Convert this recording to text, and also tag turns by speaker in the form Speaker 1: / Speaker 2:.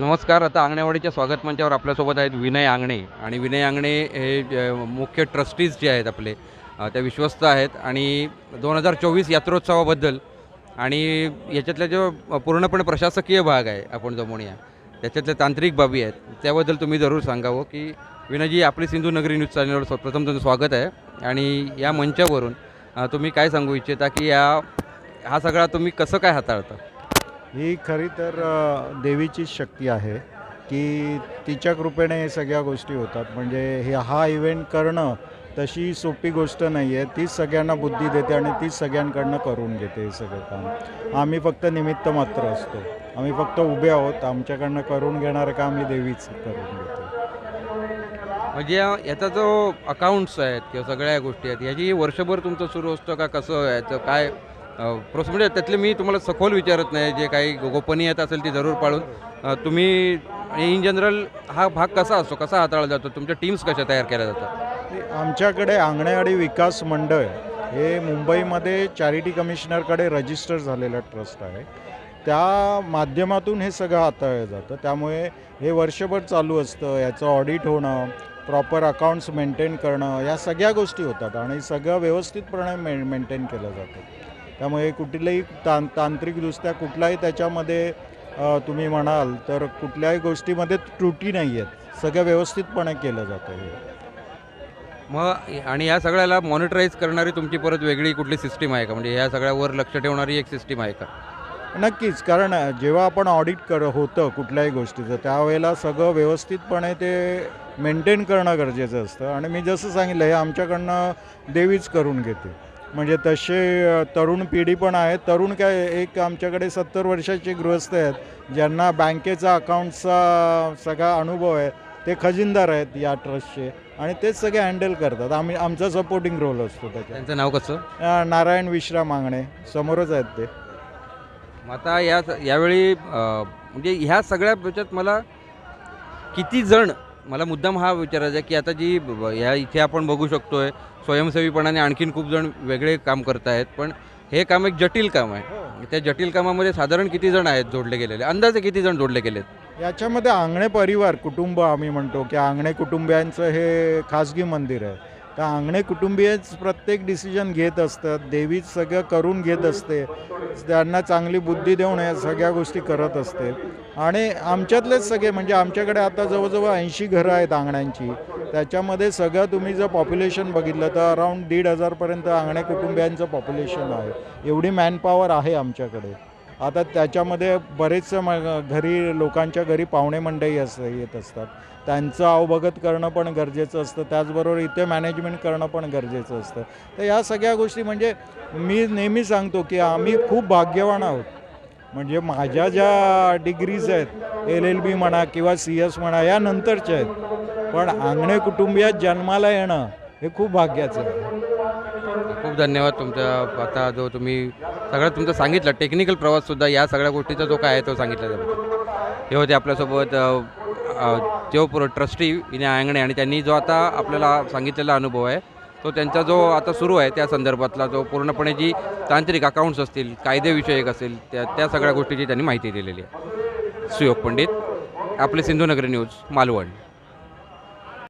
Speaker 1: नमस्कार आता आंगणेवाडीच्या स्वागत मंचावर आपल्यासोबत आहेत विनय आंगणे. आणि विनय आंगणे हे मुख्य ट्रस्टीज जे आहेत आपले त्या विश्वस्त आहेत. आणि दोन हजार चोवीस यात्रोत्सवाबद्दल आणि याच्यातला जो पूर्णपणे प्रशासकीय भाग आहे आपण जो म्हणूया त्याच्यातल्या तांत्रिक बाबी आहेत त्याबद्दल तुम्ही जरूर सांगावं की विनयजी आपली सिंधू नगरी न्यूज चॅनलवर स्व- प्रथम तुमचं स्वागत आहे. आणि या मंचावरून तुम्ही काय सांगू इच्छिता की या हा सगळा तुम्ही कसं काय हाताळता?
Speaker 2: ही खरी तर देवीचीच शक्ती आहे की तिच्या कृपेने हे सगळ्या गोष्टी होतात. म्हणजे हे हा इव्हेंट करणं तशी सोपी गोष्ट नाही आहे तीच सगळ्यांना बुद्धी देते आणि तीच सगळ्यांकडनं करून घेते हे सगळं काम. आम्ही फक्त निमित्त मात्र असतो. आम्ही फक्त उभे आहोत. आमच्याकडनं करून घेणारं काम ही देवीच करून घेते.
Speaker 1: म्हणजे याचा जो अकाउंट्स आहेत किंवा सगळ्या गोष्टी आहेत याची वर्षभर तुमचं सुरू असतं का कसं? याचं काय प्रोसेस म्हणजे त्यातले मी तुम्हाला सखोल विचारत नाही जे काही गोपनीयता असेल ती जरूर पाळून. तुम्ही इन जनरल हा भाग कसा असतो कसा हाताळला जातो तुमच्या टीम्स कशा तयार केल्या जातात?
Speaker 2: आमच्याकडे आंगणेवाडी विकास मंडळ हे मुंबईमध्ये चॅरिटी कमिशनरकडे रजिस्टर झालेलं ट्रस्ट आहे. त्या माध्यमातून हे सगळं हाताळलं जातं. त्यामुळे हे वर्षभर चालू असतं याचं ऑडिट होणं प्रॉपर अकाउंट्स मेंटेन करणं या सगळ्या गोष्टी होतात आणि सगळं व्यवस्थितपणे मे मेंटेन केलं जातं. त्यामुळे कुठल्याही तां तांत्रिकदृष्ट्या कुठलाही त्याच्यामध्ये तुम्ही म्हणाल तर कुठल्याही गोष्टीमध्ये त्रुटी नाही आहेत. सगळं व्यवस्थितपणे केलं जातं हे.
Speaker 1: मग आणि या सगळ्याला मॉनिटराईज करणारी तुमची परत वेगळी कुठली सिस्टीम आहे का? म्हणजे या सगळ्यावर लक्ष ठेवणारी एक सिस्टीम आहे का?
Speaker 2: नक्कीच कारण जेव्हा आपण ऑडिट कर होतं कुठल्याही गोष्टीचं त्यावेळेला सगळं व्यवस्थितपणे ते मेंटेन करणं गरजेचं असतं. आणि मी जसं सांगितलं हे आमच्याकडनं देवीच करून घेते. म्हणजे तसे तरुण पिढी पण आहेत. तरुण काय एक आमच्याकडे सत्तर वर्षाचे गृहस्थ आहेत. ज्यांना बँकेचा अकाउंटचा सगळा अनुभव आहे. ते खजिनदार आहेत या ट्रस्टचे. आणि तेच सगळे हँडल करतात. आम्ही आमचा सपोर्टिंग रोल असतो त्याच्यात.
Speaker 1: त्यांचं नाव कसं?
Speaker 2: नारायण विश्राम मागणे. समोरच आहेत ते.
Speaker 1: मग आता या यावेळी अ, म्हणजे ह्या सगळ्या ह्याच्यात मला किती जण मला मुद्दाम हा विचारायचा आहे की आता जी ब- ब- या इथे आपण बघू शकतोय स्वयंसेवीपणाने आणखीन खूप जण वेगळे काम करत आहेत पण हे काम एक जटिल काम आहे. त्या जटिल कामामध्ये साधारण किती जण आहेत जोडले गेलेले? अंदाजे किती जण जोडले गेलेत?
Speaker 2: याच्यामध्ये आंगणे परिवार कुटुंब आम्ही म्हणतो की आंगणे कुटुंबियांचं हे खाजगी मंदिर आहे. तर आंगणे कुटुंबीयच प्रत्येक डिसिजन घेत असतात. देवीच सगळं करून घेत असते. त्यांना चांगली बुद्धी देऊन या सगळ्या गोष्टी करत असते. आणि आमच्यातलेच सगळे म्हणजे आमच्याकडे आता जवळजवळ ऐंशी घरं आहेत आंगण्यांची. त्याच्यामध्ये सगळं तुम्ही जर पॉप्युलेशन बघितलं तर अराऊंड दीड हजारपर्यंत आंगणे कुटुंबियांचं पॉप्युलेशन आहे. एवढी मॅनपॉवर आहे आमच्याकडे. आता त्याच्यामध्ये बरेच म घरी लोकांच्या घरी पाहुणे मंडळी असं येत असतात. त्यांचं अवभगत करणं पण गरजेचं असतं. त्याचबरोबर इथे मॅनेजमेंट करणं पण गरजेचं असतं. तर या सगळ्या गोष्टी म्हणजे मी नेहमी सांगतो की आम्ही खूप भाग्यवान आहोत. म्हणजे माझ्या ज्या डिग्रीज आहेत एल एल बी म्हणा किंवा सी एस म्हणा या नंतरच्या आहेत. पण आंगणे कुटुंबियात जन्माला येणं हे खूप भाग्याचं आहे.
Speaker 1: खूप धन्यवाद तुमचा आता जो तुम्ही सगळं तुमचं सांगितलं. टेक्निकल प्रवाससुद्धा या सगळ्या गोष्टीचा जो काय आहे तो सांगितला जातो. हे होते आपल्यासोबत जो प्र ट्रस्टी विनय आंगणे आणि त्यांनी जो आता आपल्याला सांगितलेला अनुभव आहे तो त्यांचा जो आता सुरू आहे त्या संदर्भातला जो पूर्णपणे जी तांत्रिक अकाउंट्स असतील कायदेविषयक असेल त्या त्या सगळ्या गोष्टीची त्यांनी माहिती दिलेली आहे. सुयोग पंडित आपले सिंधुनगरी न्यूज मालवण.